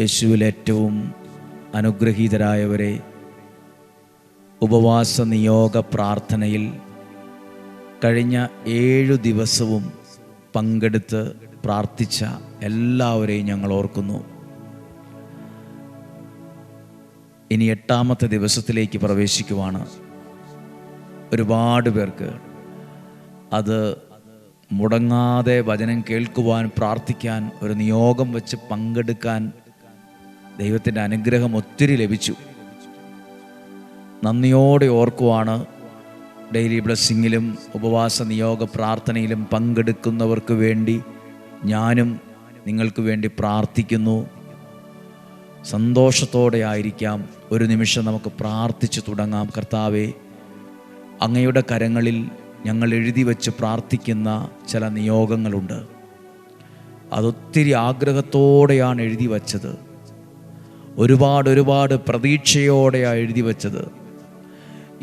യേശുവിൽ ഏറ്റവും അനുഗ്രഹീതരായവരെ ഉപവാസ നിയോഗ പ്രാർത്ഥനയിൽ കഴിഞ്ഞ ഏഴു ദിവസവും പങ്കെടുത്ത് പ്രാർത്ഥിച്ച എല്ലാവരെയും ഞങ്ങൾ ഓർക്കുന്നു. ഇനി എട്ടാമത്തെ ദിവസത്തിലേക്ക് പ്രവേശിക്കുവാണ്. ഒരുപാട് പേർക്ക് അത് മുടങ്ങാതെ വചനം കേൾക്കുവാൻ പ്രാർത്ഥിക്കാൻ ഒരു നിയോഗം വെച്ച് പങ്കെടുക്കാൻ ദൈവത്തിന്റെ അനുഗ്രഹം ഒത്തിരി ലഭിച്ചു. നന്ദിയോടെ ഓർക്കുവാണ് ഡെയിലി ബ്ലെസ്സിങ്ങിലും ഉപവാസ നിയോഗ പ്രാർത്ഥനയിലും പങ്കെടുക്കുന്നവർക്ക് വേണ്ടി ഞാനും നിങ്ങൾക്ക് വേണ്ടി പ്രാർത്ഥിക്കുന്നു. സന്തോഷത്തോടെ ആയിരിക്കാം. ഒരു നിമിഷം നമുക്ക് പ്രാർത്ഥിച്ചു തുടങ്ങാം. കർത്താവെ അങ്ങയുടെ കരങ്ങളിൽ ഞങ്ങൾ എഴുതി വച്ച് പ്രാർത്ഥിക്കുന്ന ചില നിയോഗങ്ങളുണ്ട്. അതൊത്തിരി ആഗ്രഹത്തോടെയാണ് എഴുതി വച്ചത്. ഒരുപാട് ഒരുപാട് പ്രതീക്ഷയോടെയാണ് എഴുതി വച്ചത്.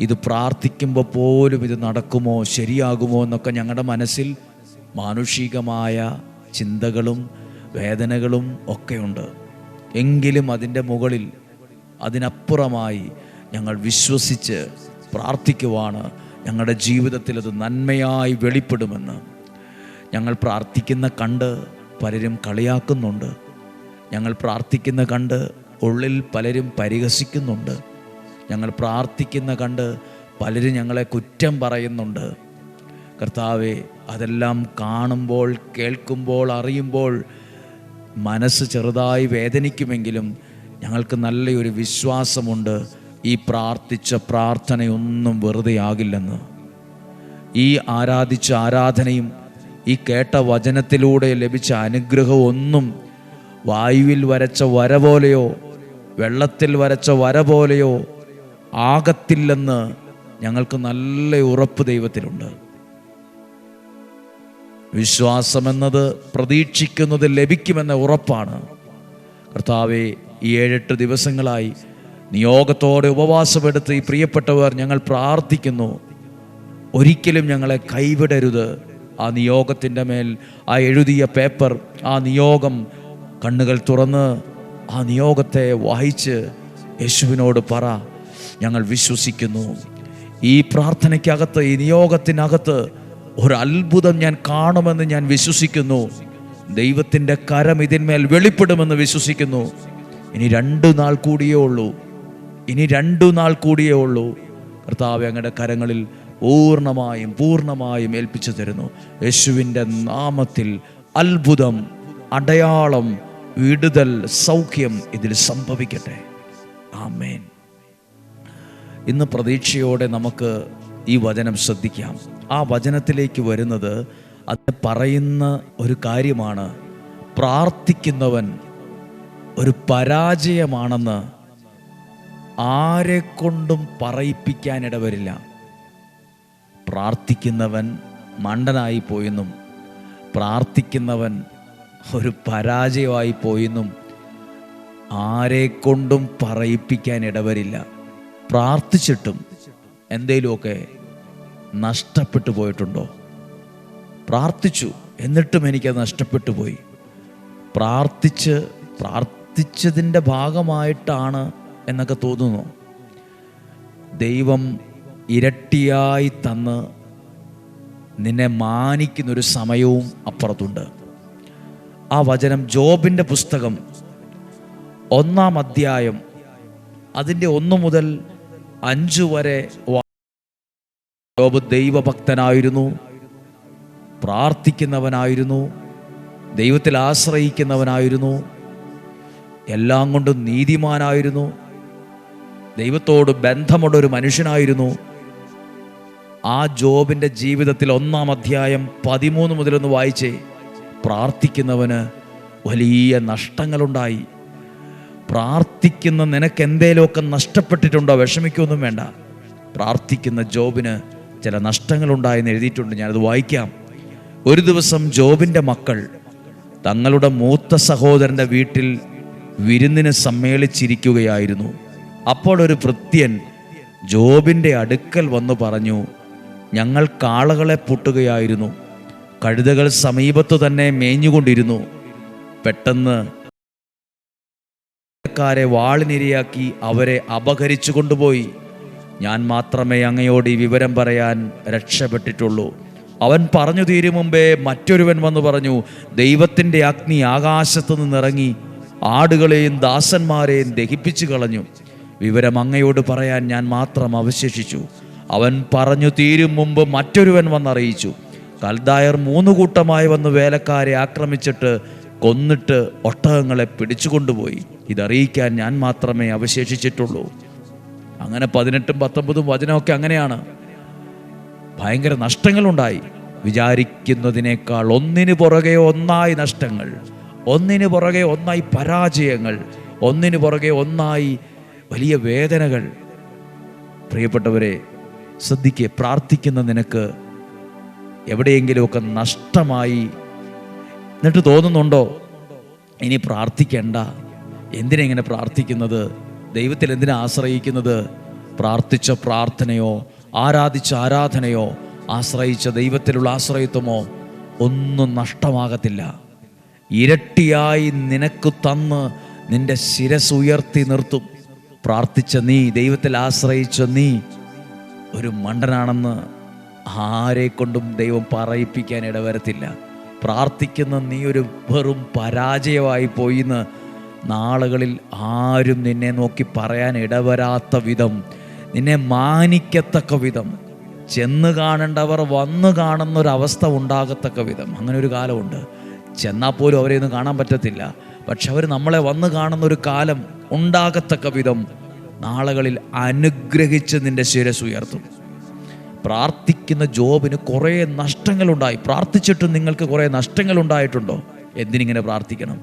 ഇത് പ്രാർത്ഥിക്കുമ്പോൾ പോലും ഇത് നടക്കുമോ ശരിയാകുമോ എന്നൊക്കെ ഞങ്ങളുടെ മനസ്സിൽ മാനുഷികമായ ചിന്തകളും വേദനകളും ഒക്കെയുണ്ട്. എങ്കിലും അതിന്റെ മുകളിൽ അതിനപ്പുറമായി ഞങ്ങൾ വിശ്വസിച്ച് പ്രാർത്ഥിക്കുവാണ് ഞങ്ങളുടെ ജീവിതത്തിൽ അത് നന്മയായി വെളിപ്പെടുമെന്ന്. ഞങ്ങൾ പ്രാർത്ഥിക്കുന്ന കണ്ട് പലരും കളിയാക്കുന്നുണ്ട്. ഞങ്ങൾ പ്രാർത്ഥിക്കുന്ന കണ്ട് ഉള്ളിൽ പലരും പരിഹസിക്കുന്നുണ്ട്. ഞങ്ങൾ പ്രാർത്ഥിക്കുന്ന കണ്ട് പലരും ഞങ്ങളെ കുറ്റം പറയുന്നുണ്ട്. കർത്താവെ അതെല്ലാം കാണുമ്പോൾ കേൾക്കുമ്പോൾ അറിയുമ്പോൾ മനസ്സ് ചെറുതായി വേദനിക്കുമെങ്കിലും ഞങ്ങൾക്ക് നല്ലൊരു വിശ്വാസമുണ്ട് ഈ പ്രാർത്ഥിച്ച പ്രാർത്ഥനയൊന്നും വെറുതെ ആകില്ലെന്ന്. ഈ ആരാധിച്ച ആരാധനയും ഈ കേട്ട വചനത്തിലൂടെ ലഭിച്ച അനുഗ്രഹമൊന്നും വായുവിൽ വരച്ച വര പോലെയോ വെള്ളത്തിൽ വരച്ച വര പോലെയോ ആകത്തില്ലെന്ന് ഞങ്ങൾക്ക് നല്ല ഉറപ്പ് ദൈവത്തിലുണ്ട്. വിശ്വാസമെന്നത് പ്രതീക്ഷിക്കുന്നത് ലഭിക്കുമെന്ന ഉറപ്പാണ്. കർത്താവെ ഈ ഏഴെട്ട് ദിവസങ്ങളായി നിയോഗത്തോടെ ഉപവാസമെടുത്ത് ഈ പ്രിയപ്പെട്ടവർ ഞങ്ങൾ പ്രാർത്ഥിക്കുന്നു. ഒരിക്കലും ഞങ്ങളെ കൈവിടരുത്. ആ നിയോഗത്തിന്റെ മേൽ ആ എഴുതിയ പേപ്പർ ആ നിയോഗം കണ്ണുകൾ തുറന്ന് ആ നിയോഗത്തെ വായിച്ച് യേശുവിനോട് പറ ഞങ്ങൾ വിശ്വസിക്കുന്നു. ഈ പ്രാർത്ഥനയ്ക്കകത്ത് ഈ നിയോഗത്തിനകത്ത് ഒരു അത്ഭുതം ഞാൻ കാണുമെന്ന് ഞാൻ വിശ്വസിക്കുന്നു. ദൈവത്തിന്റെ കരം ഇതിന്മേൽ വെളിപ്പെടുമെന്ന് വിശ്വസിക്കുന്നു. ഇനി രണ്ടു നാൾ കൂടിയേ ഉള്ളൂ. ഇനി രണ്ടു നാൾ കൂടിയേ ഉള്ളൂ. കർത്താവ് അങ്ങയുടെ കരങ്ങളിൽ പൂർണമായും പൂർണമായും ഏൽപ്പിച്ചു തരുന്നു. യേശുവിന്റെ നാമത്തിൽ അത്ഭുതം അടയാളം വിടുതൽ സൗഖ്യം ഇതിൽ സംഭവിക്കട്ടെ. ആമേൻ. ഇന്ന് പ്രതീക്ഷയോടെ നമുക്ക് ഈ വചനം ശ്രദ്ധിക്കാം. ആ വചനത്തിലേക്ക് വരുന്നത് അത് പറയുന്ന ഒരു കാര്യമാണ്. പ്രാർത്ഥിക്കുന്നവൻ ഒരു പരാജയമാണെന്ന് ആരെക്കൊണ്ടും കൊണ്ടും പറയിപ്പിക്കാൻ ഇടവരില്ല പ്രാർത്ഥിക്കുന്നവൻ മണ്ടനായി പോയെന്നും പ്രാർത്ഥിക്കുന്നവൻ ഒരു പരാജയമായി പോയെന്നും ആരെ കൊണ്ടും പറയിപ്പിക്കാൻ ഇടവരില്ല. പ്രാർത്ഥിച്ചിട്ടും എന്തേലുമൊക്കെ നഷ്ടപ്പെട്ടു പോയിട്ടുണ്ടോ? പ്രാർത്ഥിച്ചു എന്നിട്ടും എനിക്കത് നഷ്ടപ്പെട്ടു പോയി. പ്രാർത്ഥിച്ച് പ്രാർത്ഥിച്ചതിന്റെ ഭാഗമായിട്ടാണ് എന്നൊക്കെ തോന്നുന്നു. ദൈവം ഇരട്ടിയായി തന്ന് നിന്നെ മാനിക്കുന്നൊരു സമയവും അപ്പുറത്തുണ്ട്. ആ വചനം ജോബിന്റെ പുസ്തകം ഒന്നാം അധ്യായം അതിന്റെ ഒന്ന് മുതൽ അഞ്ചു വരെ ജോബ് ദൈവഭക്തനായിരുന്നു പ്രാർത്ഥിക്കുന്നവനായിരുന്നു ദൈവത്തിൽ ആശ്രയിക്കുന്നവനായിരുന്നു എല്ലാം കൊണ്ടും നീതിമാനായിരുന്നു ദൈവത്തോട് ബന്ധമുള്ള ഒരു മനുഷ്യനായിരുന്നു. ആ ജോബിന്റെ ജീവിതത്തിൽ ഒന്നാം അധ്യായം പതിമൂന്ന് മുതലൊന്ന് വായിച്ചേ. പ്രാർത്ഥിക്കുന്നവന് വലിയ നഷ്ടങ്ങളുണ്ടായി. പ്രാർത്ഥിക്കുന്ന നിനക്ക് എന്തേലുമൊക്കെ നഷ്ടപ്പെട്ടിട്ടുണ്ടോ? വിഷമിക്കൊന്നും വേണ്ട. പ്രാർത്ഥിക്കുന്ന ജോബിന് ചില നഷ്ടങ്ങളുണ്ടായെന്ന് എഴുതിയിട്ടുണ്ട്. ഞാനത് വായിക്കാം. ഒരു ദിവസം ജോബിന്റെ മക്കൾ തങ്ങളുടെ മൂത്ത സഹോദരന്റെ വീട്ടിൽ വിരുന്നിന് സമ്മേളിച്ചിരിക്കുകയായിരുന്നു. അപ്പോൾ ഒരു വൃത്യൻ ജോബിന്റെ അടുക്കൽ വന്നു പറഞ്ഞു ഞങ്ങൾ കാളകളെ പൂട്ടുകയായിരുന്നു. കഴുതകൾ സമീപത്തു തന്നെ മേഞ്ഞുകൊണ്ടിരുന്നു. പെട്ടെന്ന് ക്കാരെ വാളിനിരയാക്കി അവരെ അപഹരിച്ചു കൊണ്ടുപോയി. ഞാൻ മാത്രമേ അങ്ങയോട് ഈ വിവരം പറയാൻ രക്ഷപ്പെട്ടിട്ടുള്ളൂ. അവൻ പറഞ്ഞു തീരും മുമ്പേ മറ്റൊരുവൻ വന്നു പറഞ്ഞു ദൈവത്തിന്റെ അഗ്നി ആകാശത്തു നിന്നിറങ്ങി ആടുകളെയും ദാസന്മാരെയും ദഹിപ്പിച്ചു കളഞ്ഞു. വിവരം അങ്ങയോട് പറയാൻ ഞാൻ മാത്രം അവശേഷിച്ചു. അവൻ പറഞ്ഞു തീരും മുമ്പ് മറ്റൊരുവൻ വന്നറിയിച്ചു. കൽദായർ മൂന്ന് കൂട്ടമായി വന്ന് വേലക്കാരെ ആക്രമിച്ചിട്ട് കൊന്നിട്ട് ഒട്ടകങ്ങളെ പിടിച്ചുകൊണ്ടുപോയി ഇതറിയിക്കാൻ ഞാൻ മാത്രമേ അവശേഷിച്ചിട്ടുള്ളൂ. അങ്ങനെ പതിനെട്ടും പത്തൊമ്പതും വചനമൊക്കെ അങ്ങനെയാണ്. ഭയങ്കര നഷ്ടങ്ങളുണ്ടായി. വിചാരിക്കുന്നതിനേക്കാൾ ഒന്നിനു പുറകെ ഒന്നായി നഷ്ടങ്ങൾ ഒന്നിനു പുറകെ ഒന്നായി പരാജയങ്ങൾ ഒന്നിനു പുറകെ ഒന്നായി വലിയ വേദനകൾ. പ്രിയപ്പെട്ടവരെ ശ്രദ്ധിക്കുക പ്രാർത്ഥിക്കുന്ന നിനക്ക് എവിടെയെങ്കിലുമൊക്കെ നഷ്ടമായി. എന്നിട്ട് തോന്നുന്നുണ്ടോ? ഇനി പ്രാർത്ഥിക്കേണ്ട. എന്തിനാ ഇങ്ങനെ പ്രാർത്ഥിക്കുന്നത്? ദൈവത്തിൽ എന്തിനെ ആശ്രയിക്കുന്നത്? പ്രാർത്ഥിച്ച പ്രാർത്ഥനയോ ആരാധിച്ച ആരാധനയോ ആശ്രയിച്ച ദൈവത്തിലുള്ള ആശ്രയത്വമോ ഒന്നും നഷ്ടമാകത്തില്ല. ഇരട്ടിയായി നിനക്ക് തന്ന് നിന്റെ ശിരസ് ഉയർത്തി നിർത്തും. പ്രാർത്ഥിച്ച നീ ദൈവത്തിൽ ആശ്രയിച്ച നീ ഒരു മണ്ടനാണെന്ന് ആരെ കൊണ്ടും ദൈവം പറയിപ്പിക്കാൻ ഇടവരത്തില്ല. പ്രാർത്ഥിക്കുന്ന നീ ഒരു വെറും പരാജയമായി പോയിന്ന് നാളുകളിൽ ആരും നിന്നെ നോക്കി പറയാൻ ഇടവരാത്ത വിധം നിന്നെ മാനിക്കത്തക്ക വിധം ചെന്ന് കാണേണ്ടവർ വന്ന് കാണുന്നൊരവസ്ഥ ഉണ്ടാകത്തക്ക വിധം. അങ്ങനെ ഒരു കാലമുണ്ട്. ചെന്നാൽ പോലും അവരെ ഒന്നും കാണാൻ പറ്റത്തില്ല. പക്ഷെ അവർ നമ്മളെ വന്ന് കാണുന്നൊരു കാലം ഉണ്ടാകത്തക്ക വിധം നാളുകളിൽ അനുഗ്രഹിച്ച് നിന്റെ ശിരസ് ഉയർത്തും. പ്രാർത്ഥിക്കുന്ന ജോബിന് കുറേ നഷ്ടങ്ങളുണ്ടായി. പ്രാർത്ഥിച്ചിട്ടും നിങ്ങൾക്ക് കുറേ നഷ്ടങ്ങൾ ഉണ്ടായിട്ടുണ്ടോ എന്തിനിങ്ങനെ പ്രാർത്ഥിക്കണം?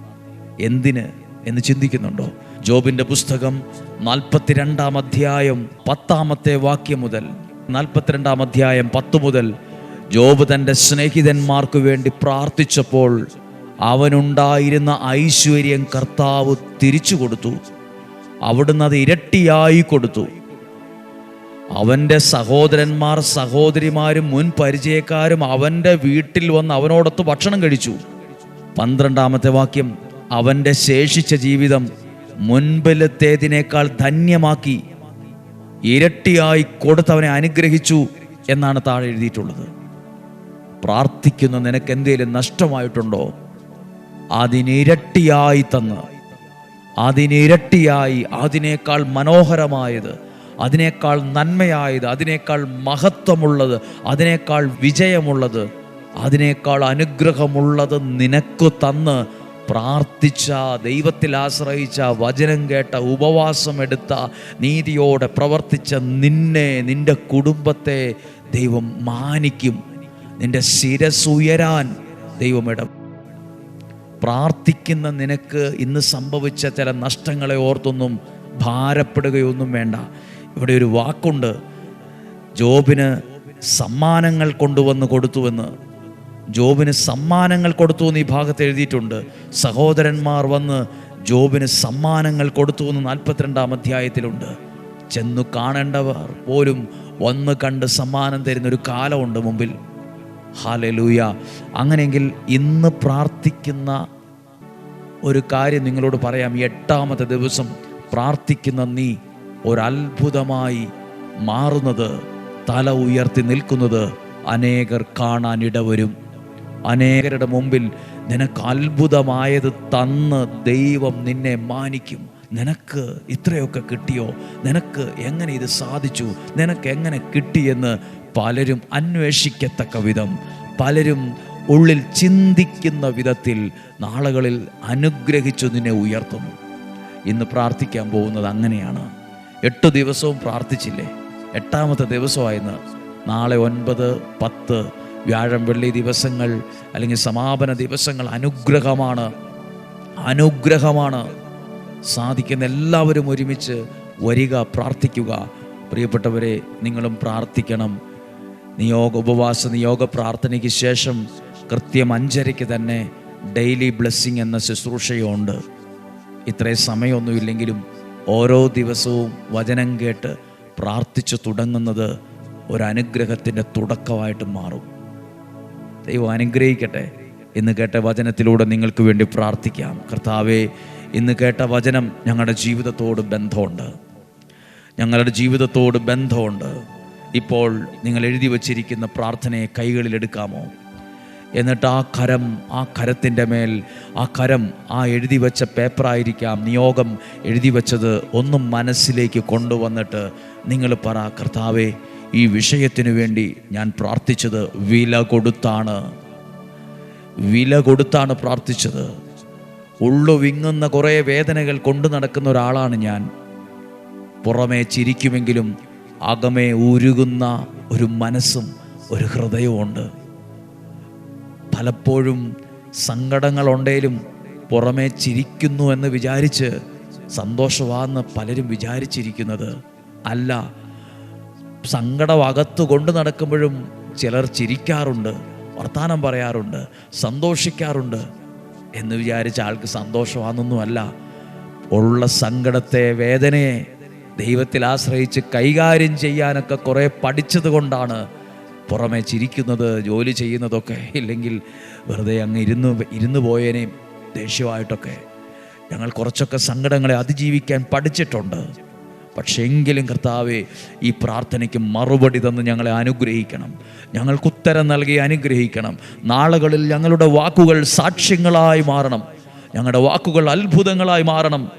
എന്തിന് എന്ന് ചിന്തിക്കുന്നുണ്ടോ? ജോബിന്റെ പുസ്തകം നാൽപ്പത്തിരണ്ടാം അധ്യായം പത്താമത്തെ വാക്യം മുതൽ നാൽപ്പത്തിരണ്ടാം അധ്യായം പത്ത് മുതൽ ജോബ് തന്റെ സ്നേഹിതന്മാർക്ക് വേണ്ടി പ്രാർത്ഥിച്ചപ്പോൾ അവനുണ്ടായിരുന്ന ഐശ്വര്യം കർത്താവ് തിരിച്ചു കൊടുത്തു. അവിടുന്ന് അത് ഇരട്ടിയായി കൊടുത്തു. അവന്റെ സഹോദരന്മാർ സഹോദരിമാരും മുൻ പരിചയക്കാരും അവന്റെ വീട്ടിൽ വന്ന് അവനോടൊത്ത് ഭക്ഷണം കഴിച്ചു. പന്ത്രണ്ടാമത്തെ വാക്യം അവന്റെ ശേഷിച്ച ജീവിതം മുൻപിലത്തേതിനേക്കാൾ ധന്യമാക്കി ഇരട്ടിയായി കൊടുത്തവനെ അനുഗ്രഹിച്ചു എന്നാണ് താഴെ എഴുതിയിട്ടുള്ളത്. പ്രാർത്ഥിക്കുന്ന നിനക്ക് എന്തെങ്കിലും നഷ്ടമായിട്ടുണ്ടോ? അതിനിരട്ടിയായി തന്ന്. അതിനിരട്ടിയായി അതിനേക്കാൾ മനോഹരമായത് അതിനേക്കാൾ നന്മയായത് അതിനേക്കാൾ മഹത്വമുള്ളത് അതിനേക്കാൾ വിജയമുള്ളത് അതിനേക്കാൾ അനുഗ്രഹമുള്ളത് നിനക്ക് തന്ന് പ്രാർത്ഥിച്ച ദൈവത്തിൽ ആശ്രയിച്ച വചനം കേട്ട ഉപവാസം എടുത്ത നീതിയോടെ പ്രവർത്തിച്ച നിന്നെ നിന്റെ കുടുംബത്തെ ദൈവം മാനിക്കും. നിന്റെ ശിരസുയരാൻ ദൈവമിടം പ്രാർത്ഥിക്കുന്ന നിനക്ക് ഇന്ന് സംഭവിച്ച ചില നഷ്ടങ്ങളെ ഓർത്തൊന്നും ഭാരപ്പെടുകയൊന്നും വേണ്ട. ഇവിടെ ഒരു വാക്കുണ്ട്. ജോബിന് സമ്മാനങ്ങൾ കൊണ്ടുവന്ന് കൊടുത്തുവെന്ന്. ജോബിന് സമ്മാനങ്ങൾ കൊടുത്തു എന്ന് ഈ ഭാഗത്ത് എഴുതിയിട്ടുണ്ട്. സഹോദരന്മാർ വന്ന് ജോബിന് സമ്മാനങ്ങൾ കൊടുത്തു എന്ന് നാൽപ്പത്തിരണ്ടാം അധ്യായത്തിലുണ്ട്. ചെന്നു കാണേണ്ടവർ പോലും വന്ന് കണ്ട് സമ്മാനം തരുന്ന ഒരു കാലമുണ്ട് മുമ്പിൽ. ഹാലലൂയ. അങ്ങനെയെങ്കിൽ ഇന്ന് പ്രാർത്ഥിക്കുന്ന ഒരു കാര്യം നിങ്ങളോട് പറയാം. എട്ടാമത്തെ ദിവസം പ്രാർത്ഥിക്കുന്ന നീ ഒരത്ഭുതമായി മാറുന്നത് തല ഉയർത്തി നിൽക്കുന്നത് അനേകർ കാണാനിടവരും അനേകരുടെ മുമ്പിൽ നിനക്ക് അത്ഭുതമായത് തന്ന് ദൈവം നിന്നെ മാനിക്കും. നിനക്ക് ഇത്രയൊക്കെ കിട്ടിയോ? നിനക്ക് എങ്ങനെ ഇത് സാധിച്ചു? നിനക്ക് എങ്ങനെ കിട്ടിയെന്ന് പലരും അന്വേഷിക്കത്തക്ക വിധം പലരും ഉള്ളിൽ ചിന്തിക്കുന്ന വിധത്തിൽ നാളുകളിൽ അനുഗ്രഹിച്ചു നിന്നെ ഉയർത്തും. ഇന്ന് പ്രാർത്ഥിക്കാൻ പോകുന്നത് അങ്ങനെയാണ്. എട്ട് ദിവസവും പ്രാർത്ഥിച്ചില്ലേ? എട്ടാമത്തെ ദിവസമായിരുന്നു നാളെ ഒൻപത് പത്ത് വ്യാഴം വെള്ളി ദിവസങ്ങൾ അല്ലെങ്കിൽ സമാപന ദിവസങ്ങൾ അനുഗ്രഹമാണ്. അനുഗ്രഹമാണ്. സാധിക്കുന്ന എല്ലാവരും ഒരുമിച്ച് വരിക പ്രാർത്ഥിക്കുക. പ്രിയപ്പെട്ടവരെ നിങ്ങളും പ്രാർത്ഥിക്കണം. നിയോഗ ഉപവാസ നിയോഗ പ്രാർത്ഥനയ്ക്ക് ശേഷം കൃത്യം അഞ്ചരയ്ക്ക് തന്നെ ഡെയിലി ബ്ലെസ്സിങ് എന്ന ശുശ്രൂഷയുണ്ട്. ഇത്രയും സമയമൊന്നുമില്ലെങ്കിലും ഓരോ ദിവസവും വചനം കേട്ട് പ്രാർത്ഥിച്ചു തുടങ്ങുന്നത് ഒരനുഗ്രഹത്തിന്റെ തുടക്കമായിട്ട് മാറും. ദൈവം അനുഗ്രഹിക്കട്ടെ. ഇന്ന് കേട്ട വചനത്തിലൂടെ നിങ്ങൾക്ക് വേണ്ടി പ്രാർത്ഥിക്കാം. കർത്താവെ ഇന്ന് കേട്ട വചനം ഞങ്ങളുടെ ജീവിതത്തോട് ബന്ധമുണ്ട്. ഞങ്ങളുടെ ജീവിതത്തോട് ബന്ധമുണ്ട്. ഇപ്പോൾ നിങ്ങൾ എഴുതി വച്ചിരിക്കുന്ന പ്രാർത്ഥനയെ കൈകളിലെടുക്കാമോ എന്നിട്ട് ആ കരം ആ കരത്തിന്റെ മേൽ ആ കരം ആ എഴുതി വെച്ച പേപ്പറായിരിക്കാം നിയോഗം എഴുതി വെച്ചത് ഒന്നും മനസ്സിലേക്ക് കൊണ്ടുവന്നിട്ട് നിങ്ങൾ പറ കർത്താവേ ഈ വിഷയത്തിനു വേണ്ടി ഞാൻ പ്രാർത്ഥിച്ചത് വില കൊടുത്താണ്. വില കൊടുത്താണ് പ്രാർത്ഥിച്ചത്. ഉള്ളു വിങ്ങുന്ന കുറേ വേദനകൾ കൊണ്ടു നടക്കുന്ന ഒരാളാണ് ഞാൻ. പുറമേ ചിരിക്കുമെങ്കിലും അകമേ ഉരുകുന്ന ഒരു മനസ്സും ഒരു ഹൃദയവുമുണ്ട്. പലപ്പോഴും സങ്കടങ്ങളുണ്ടേലും പുറമേ ചിരിക്കുന്നു എന്ന് വിചാരിച്ച് സന്തോഷമാണെന്ന് പലരും വിചാരിച്ചിരിക്കുന്നത്. അല്ല സങ്കടം അകത്ത് കൊണ്ടു നടക്കുമ്പോഴും ചിലർ ചിരിക്കാറുണ്ട് വർത്തമാനം പറയാറുണ്ട് സന്തോഷിക്കാറുണ്ട് എന്ന് വിചാരിച്ച ആൾക്ക് സന്തോഷമാണെന്നൊന്നുമല്ല ഉള്ള സങ്കടത്തെ വേദനയെ ദൈവത്തിൽ ആശ്രയിച്ച് കൈകാര്യം ചെയ്യാനൊക്കെ കുറേ പഠിച്ചത് കൊണ്ടാണ് പുറമെ ചിരിക്കുന്നത് ജോലി ചെയ്യുന്നതൊക്കെ ഇല്ലെങ്കിൽ വെറുതെ അങ്ങ് ഇരുന്ന് ഇരുന്ന് പോയേനേയും ദേഷ്യമായിട്ടൊക്കെ. ഞങ്ങൾ കുറച്ചൊക്കെ സങ്കടങ്ങളെ അതിജീവിക്കാൻ പഠിച്ചിട്ടുണ്ട്. പക്ഷേ എങ്കിലും കർത്താവെ ഈ പ്രാർത്ഥനയ്ക്ക് മറുപടി തന്ന് ഞങ്ങളെ അനുഗ്രഹിക്കണം. ഞങ്ങൾക്ക് ഉത്തരം നൽകി അനുഗ്രഹിക്കണം. നാളുകളിൽ ഞങ്ങളുടെ വാക്കുകൾ സാക്ഷ്യങ്ങളായി മാറണം. ഞങ്ങളുടെ വാക്കുകൾ അത്ഭുതങ്ങളായി മാറണം.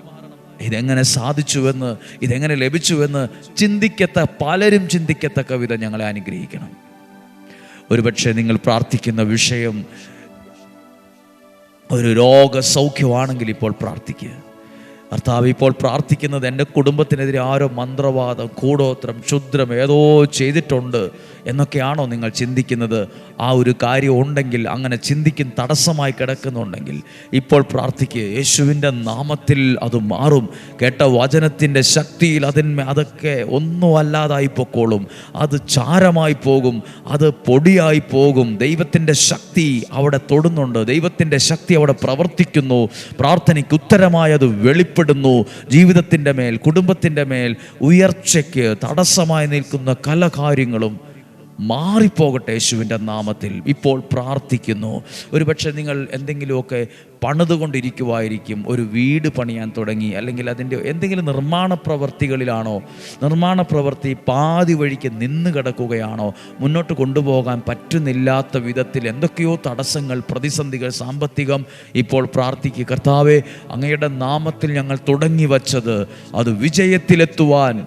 ഇതെങ്ങനെ സാധിച്ചുവെന്ന് ഇതെങ്ങനെ ലഭിച്ചുവെന്ന് ചിന്തിക്കത്ത പലരും ചിന്തിക്കത്തക്ക വിധം ഞങ്ങളെ അനുഗ്രഹിക്കണം. ഒരുപക്ഷെ നിങ്ങൾ പ്രാർത്ഥിക്കുന്ന വിഷയം ഒരു രോഗസൗഖ്യമാണെങ്കിൽ ഇപ്പോൾ പ്രാർത്ഥിക്കുക. കർത്താവ് ഇപ്പോൾ പ്രാർത്ഥിക്കുന്നത് എന്റെ കുടുംബത്തിനെതിരെ ആരോ മന്ത്രവാദം കൂടോത്രം ക്ഷുദ്രം ഏതോ ചെയ്തിട്ടുണ്ട് എന്നൊക്കെയാണോ നിങ്ങൾ ചിന്തിക്കുന്നത്? ആ ഒരു കാര്യം ഉണ്ടെങ്കിൽ അങ്ങനെ ചിന്തിക്കും തടസ്സമായി കിടക്കുന്നുണ്ടെങ്കിൽ ഇപ്പോൾ പ്രാർത്ഥിക്കുക യേശുവിന്റെ നാമത്തിൽ അത് മാറും. കേട്ട വചനത്തിന്റെ ശക്തിയിൽ അതിന്മേ അതൊക്കെ ഒന്നും അല്ലാതായി പൊക്കോളും. അത് ചാരമായി പോകും. അത് പൊടിയായി പോകും. ദൈവത്തിന്റെ ശക്തി അവിടെ തൊടുന്നുണ്ട്. ദൈവത്തിന്റെ ശക്തി അവിടെ പ്രവർത്തിക്കുന്നു. പ്രാർത്ഥനയ്ക്ക് ഉത്തരമായത് അത് വെളിപ്പെടുന്നു. ജീവിതത്തിന്റെ മേൽ കുടുംബത്തിന്റെ മേൽ ഉയർച്ചയ്ക്ക് തടസ്സമായി നിൽക്കുന്ന കല കാര്യങ്ങളും മാറിപ്പോകട്ടെ യേശുവിന്റെ നാമത്തിൽ. ഇപ്പോൾ പ്രാർത്ഥിക്കുന്നു. ഒരുപക്ഷെ നിങ്ങൾ എന്തെങ്കിലുമൊക്കെ പണിതുകൊണ്ടിരിക്കുമായിരിക്കും ഒരു വീട് പണിയാൻ തുടങ്ങി. അല്ലെങ്കിൽ അതിന്റെ എന്തെങ്കിലും നിർമ്മാണ പ്രവർത്തികളിലാണോ നിർമ്മാണ പ്രവൃത്തി പാതി വഴിക്ക് നിന്ന് കിടക്കുകയാണോ മുന്നോട്ട് കൊണ്ടുപോകാൻ പറ്റുന്നില്ലാത്ത വിധത്തിൽ എന്തൊക്കെയോ തടസ്സങ്ങൾ പ്രതിസന്ധികൾ സാമ്പത്തികം ഇപ്പോൾ പ്രാർത്ഥിക്കുക. കർത്താവെ അങ്ങയുടെ നാമത്തിൽ ഞങ്ങൾ തുടങ്ങി വച്ചത് അത് വിജയത്തിലെത്തുവാൻ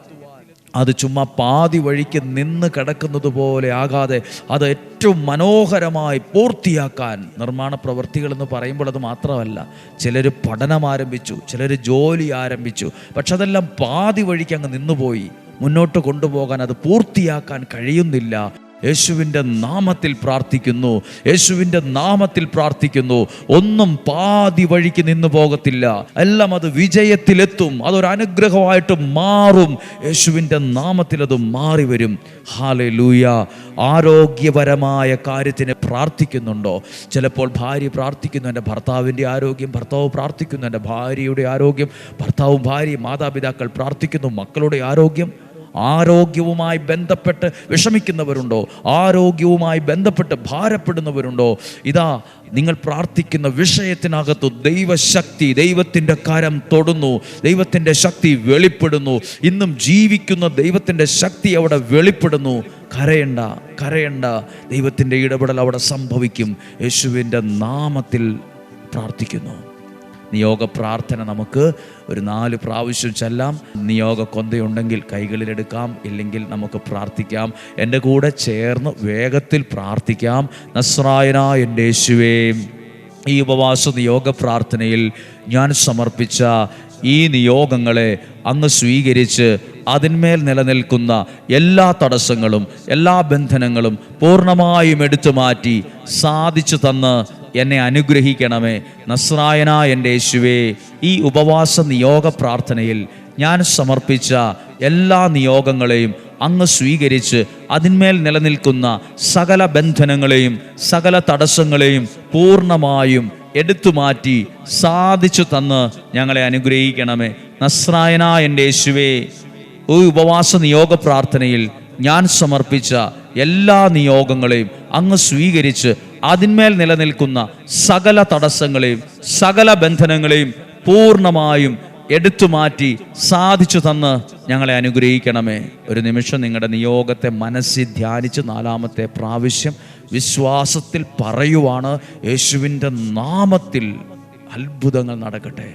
അത് ചുമ്മാ പാതി വഴിക്ക് നിന്ന് കിടക്കുന്നത് പോലെ ആകാതെ അത് ഏറ്റവും മനോഹരമായി പൂർത്തിയാക്കാൻ നിർമ്മാണ പ്രവൃത്തികൾ എന്ന് പറയുമ്പോൾ അത് മാത്രമല്ല ചിലർ പഠനം ആരംഭിച്ചു ചിലർ ജോലി ആരംഭിച്ചു പക്ഷെ അതെല്ലാം പാതി വഴിക്ക് അങ്ങ് നിന്നുപോയി. മുന്നോട്ട് കൊണ്ടുപോകാൻ അത് പൂർത്തിയാക്കാൻ കഴിയുന്നില്ല. യേശുവിന്റെ നാമത്തിൽ പ്രാർത്ഥിക്കുന്നു. യേശുവിന്റെ നാമത്തിൽ പ്രാർത്ഥിക്കുന്നു. ഒന്നും പാതി വഴിക്ക് നിന്ന് പോകത്തില്ല. എല്ലാം അത് വിജയത്തിലെത്തും. അതൊരു അനുഗ്രഹമായിട്ട് മാറും. യേശുവിന്റെ നാമത്തിൽ അത് മാറി വരും. ഹാലെ ലൂയ ആരോഗ്യപരമായ കാര്യത്തിന് പ്രാർത്ഥിക്കുന്നുണ്ടോ? ചിലപ്പോൾ ഭാര്യ പ്രാർത്ഥിക്കുന്നു എന്റെ ഭർത്താവിന്റെ ആരോഗ്യം ഭർത്താവ് പ്രാർത്ഥിക്കുന്നു എന്റെ ഭാര്യയുടെ ആരോഗ്യം ഭർത്താവും ഭാര്യയും മാതാപിതാക്കൾ പ്രാർത്ഥിക്കുന്നു മക്കളുടെ ആരോഗ്യം. ആരോഗ്യവുമായി ബന്ധപ്പെട്ട് വിഷമിക്കുന്നവരുണ്ടോ? ആരോഗ്യവുമായി ബന്ധപ്പെട്ട് ഭാരപ്പെടുന്നവരുണ്ടോ? ഇതാ നിങ്ങൾ പ്രാർത്ഥിക്കുന്ന വിഷയത്തിനകത്ത് ദൈവശക്തി ദൈവത്തിന്റെ കരം തൊടുന്നു ദൈവത്തിന്റെ ശക്തി വെളിപ്പെടുന്നു. ഇന്നും ജീവിക്കുന്ന ദൈവത്തിന്റെ ശക്തി അവിടെ വെളിപ്പെടുന്നു. കരയണ്ട കരയണ്ട. ദൈവത്തിന്റെ ഇടപെടൽ അവിടെ സംഭവിക്കും. യേശുവിന്റെ നാമത്തിൽ പ്രാർത്ഥിക്കുന്നു. നിയോഗ പ്രാർത്ഥന നമുക്ക് ഒരു നാല് പ്രാവശ്യം ചെല്ലാം. നിയോഗ കൊന്തയുണ്ടെങ്കിൽ കൈകളിലെടുക്കാം ഇല്ലെങ്കിൽ നമുക്ക് പ്രാർത്ഥിക്കാം. എന്റെ കൂടെ ചേർന്ന് വേഗത്തിൽ പ്രാർത്ഥിക്കാം. നസ്രായന എന്റെ യേശുവേ ഈ ഉപവാസ നിയോഗ പ്രാർത്ഥനയിൽ ഞാൻ സമർപ്പിച്ച ഈ നിയോഗങ്ങളെ അങ്ങ് സ്വീകരിച്ച് അതിന്മേൽ നിലനിൽക്കുന്ന എല്ലാ തടസ്സങ്ങളും എല്ലാ ബന്ധനങ്ങളും പൂർണമായും എടുത്തു മാറ്റി സാധിച്ചു തന്ന് എന്നെ അനുഗ്രഹിക്കണമേ. നസ്രായന എന്റെ യേശുവേ ഈ ഉപവാസ നിയോഗ പ്രാർത്ഥനയിൽ ഞാൻ സമർപ്പിച്ച എല്ലാ നിയോഗങ്ങളെയും അങ്ങ് സ്വീകരിച്ച് അതിന്മേൽ നിലനിൽക്കുന്ന സകല ബന്ധനങ്ങളെയും സകല തടസ്സങ്ങളെയും പൂർണമായും എടുത്തു മാറ്റി സാധിച്ചു തന്ന് ഞങ്ങളെ അനുഗ്രഹിക്കണമേ. നസ്രായന എന്റെ യേശുവേ ഈ ഉപവാസ നിയോഗ പ്രാർത്ഥനയിൽ ഞാൻ സമർപ്പിച്ച എല്ലാ നിയോഗങ്ങളെയും അങ്ങ് സ്വീകരിച്ച് അതിന്മേൽ നിലനിൽക്കുന്ന സകല തടസ്സങ്ങളെയും സകല ബന്ധനങ്ങളെയും പൂർണമായും എടുത്തു മാറ്റി സാധിച്ചു തന്ന് ഞങ്ങളെ അനുഗ്രഹിക്കണമേ. ഒരു നിമിഷം നിങ്ങളുടെ നിയോഗത്തെ മനസ്സിൽ ധ്യാനിച്ച് നാലാമത്തെ പ്രാവശ്യം വിശ്വാസത്തിൽ പറയുവാണ് യേശുവിന്റെ നാമത്തിൽ അത്ഭുതങ്ങൾ നടക്കട്ടെ.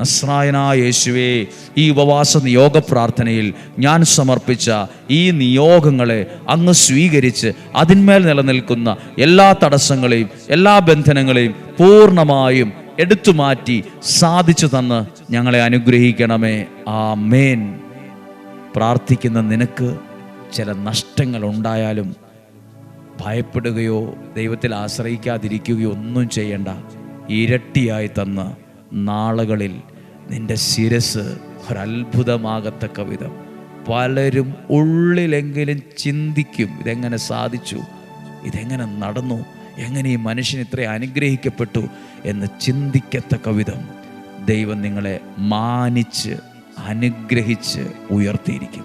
നസ്രായനായ യേശുവേ ഈ ഉപവാസ നിയോഗ പ്രാർത്ഥനയിൽ ഞാൻ സമർപ്പിച്ച ഈ നിയോഗങ്ങളെ അങ്ങ് സ്വീകരിച്ച് അതിന്മേൽ നിലനിൽക്കുന്ന എല്ലാ തടസ്സങ്ങളെയും എല്ലാ ബന്ധനങ്ങളെയും പൂർണമായും എടുത്തു മാറ്റി സാധിച്ചു തന്ന് ഞങ്ങളെ അനുഗ്രഹിക്കണമേ. ആ മേൻ പ്രാർത്ഥിക്കുന്ന നിനക്ക് ചില നഷ്ടങ്ങൾ ഉണ്ടായാലും ഭയപ്പെടുകയോ ദൈവത്തിൽ ആശ്രയിക്കാതിരിക്കുകയോ ഒന്നും ചെയ്യേണ്ട. ഇരട്ടിയായി തന്ന് നാളുകളിൽ നിന്റെ ശിരസ് ഒരത്ഭുതമാകത്തക്ക വിധം. പലരും ഉള്ളിലെങ്കിലും ചിന്തിക്കും ഇതെങ്ങനെ സാധിച്ചു? ഇതെങ്ങനെ നടന്നു? എങ്ങനെ ഈ മനുഷ്യൻ ഇത്ര അനുഗ്രഹിക്കപ്പെട്ടു? എന്ന് ചിന്തിക്കത്തക്ക വിധം ദൈവം നിങ്ങളെ മാനിച്ച് അനുഗ്രഹിച്ച് ഉയർത്തിയിരിക്കും.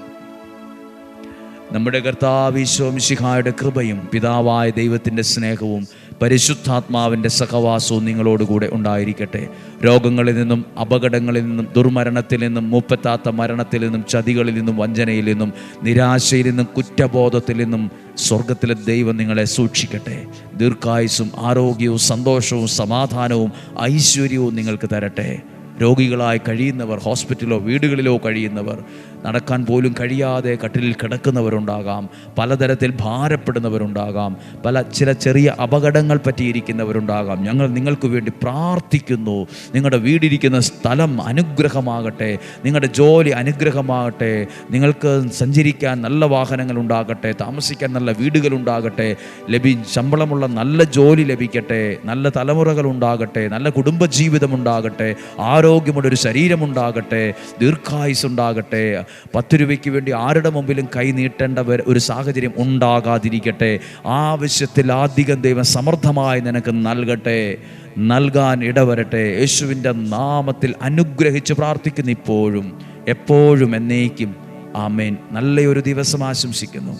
നമ്മുടെ കർത്താവിശ്വമിശിഹായുടെ കൃപയും പിതാവായ ദൈവത്തിന്റെ സ്നേഹവും പരിശുദ്ധാത്മാവിന്റെ സഹവാസവും നിങ്ങളോടുകൂടെ ഉണ്ടായിരിക്കട്ടെ. രോഗങ്ങളിൽ നിന്നും അപകടങ്ങളിൽ നിന്നും ദുർമരണത്തിൽ നിന്നും മൂപ്പത്താത്ത മരണത്തിൽ നിന്നും ചതികളിൽ നിന്നും വഞ്ചനയിൽ നിന്നും നിരാശയിൽ നിന്നും കുറ്റബോധത്തിൽ നിന്നും സ്വർഗത്തിലെ ദൈവം നിങ്ങളെ സൂക്ഷിക്കട്ടെ. ദീർഘായുസും ആരോഗ്യവും സന്തോഷവും സമാധാനവും ഐശ്വര്യവും നിങ്ങൾക്ക് തരട്ടെ. രോഗികളായി കഴിയുന്നവർ ഹോസ്പിറ്റലിലോ വീടുകളിലോ കഴിയുന്നവർ നടക്കാൻ പോലും കഴിയാതെ കട്ടിലിൽ കിടക്കുന്നവരുണ്ടാകാം. പലതരത്തിൽ ഭാരപ്പെടുന്നവരുണ്ടാകാം. പല ചില ചെറിയ അപകടങ്ങൾ പറ്റിയിരിക്കുന്നവരുണ്ടാകാം. ഞങ്ങൾ നിങ്ങൾക്ക് വേണ്ടി പ്രാർത്ഥിക്കുന്നു. നിങ്ങളുടെ വീടിരിക്കുന്ന സ്ഥലം അനുഗ്രഹമാകട്ടെ. നിങ്ങളുടെ ജോലി അനുഗ്രഹമാകട്ടെ. നിങ്ങൾക്ക് സഞ്ചരിക്കാൻ നല്ല വാഹനങ്ങൾ ഉണ്ടാകട്ടെ. താമസിക്കാൻ നല്ല വീടുകൾ ഉണ്ടാകട്ടെ. ലഭി ശമ്പളമുള്ള നല്ല ജോലി ലഭിക്കട്ടെ. നല്ല തലമുറകൾ ഉണ്ടാകട്ടെ. നല്ല കുടുംബജീവിതം ഉണ്ടാകട്ടെ. ആരോഗ്യമുള്ളൊരു ശരീരമുണ്ടാകട്ടെ. ദീർഘായുസ് ഉണ്ടാകട്ടെ പത്ത് രൂപയ്ക്ക് വേണ്ടി ആരുടെ മുമ്പിലും കൈ നീട്ടേണ്ട ഒരു സാഹചര്യം ഉണ്ടാകാതിരിക്കട്ടെ. ആവശ്യത്തിൽ അധികം ദൈവം സമർത്ഥമായി നിനക്ക് നൽകട്ടെ. നൽകാൻ ഇടവരട്ടെ. യേശുവിന്റെ നാമത്തിൽ അനുഗ്രഹിച്ച് പ്രാർത്ഥിക്കുന്നു ഇപ്പോഴും എപ്പോഴും എന്നേക്കും. ആമേൻ. നല്ലൊരു ദിവസം ആശംസിക്കുന്നു.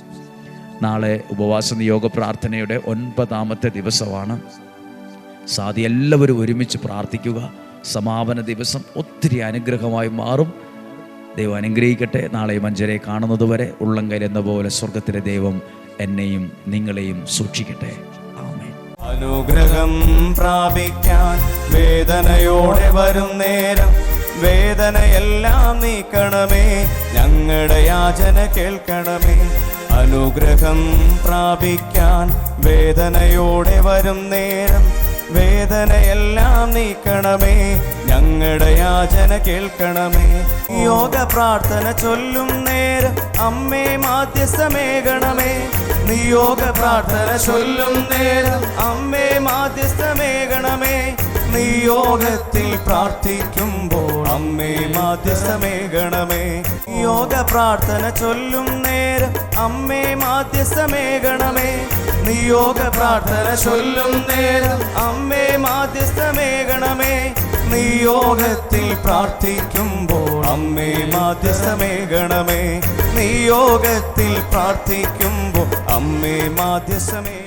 നാളെ ഉപവാസ നിയോഗ പ്രാർത്ഥനയുടെ ഒൻപതാമത്തെ ദിവസമാണ്. സാധി എല്ലാവരും ഒരുമിച്ച് പ്രാർത്ഥിക്കുക. സമാപന ദിവസം ഒത്തിരി അനുഗ്രഹമായി മാറും. ദൈവം അനുഗ്രഹിക്കട്ടെ. നാളെ മഞ്ചരെ കാണുന്നതുവരെ ഉള്ളങ്കൽ എന്ന പോലെ സ്വർഗത്തിലെ ദൈവം എന്നെയും നിങ്ങളെയും സൂക്ഷിക്കട്ടെ. അനുഗ്രഹം പ്രാപിക്കാൻ വേദനയോടെ വരും നേരം. വേദനയെല്ലാം നീക്കണമേ. ഞങ്ങളുടെ യാചന കേൾക്കണമേ. അനുഗ്രഹം പ്രാപിക്കാൻ വേദനയോടെ വരും നേരം. വേദനയെല്ലാം നീക്കണമേ. ഞങ്ങളുടെ യാചന കേൾക്കണമേ. യോഗ പ്രാർത്ഥന ചൊല്ലും നേരം അമ്മേ മാധ്യസ്ഥമേകണമേ. നിയോഗ പ്രാർത്ഥന ചൊല്ലും നേരം അമ്മേ മാധ്യസ്ഥമേകണമേ. നിയോഗത്തിൽ പ്രാർത്ഥിക്കുമ്പോൾ അമ്മേ മാധ്യസ്ഥമേകണമേ. യോഗ പ്രാർത്ഥന ചൊല്ലും നേരം അമ്മേ മാധ്യസ്ഥമേകണമേ. നിയോഗ പ്രാർത്ഥന ചൊല്ലും നേരം അമ്മേ മാധ്യസ്ഥമേകണമേ. നിയോഗത്തിൽ പ്രാർത്ഥിക്കുമ്പോൾ അമ്മേ മാധ്യസ്ഥമേകണമേ നിയോഗത്തിൽ പ്രാർത്ഥിക്കുമ്പോൾ അമ്മേ മാധ്യസ്ഥമേ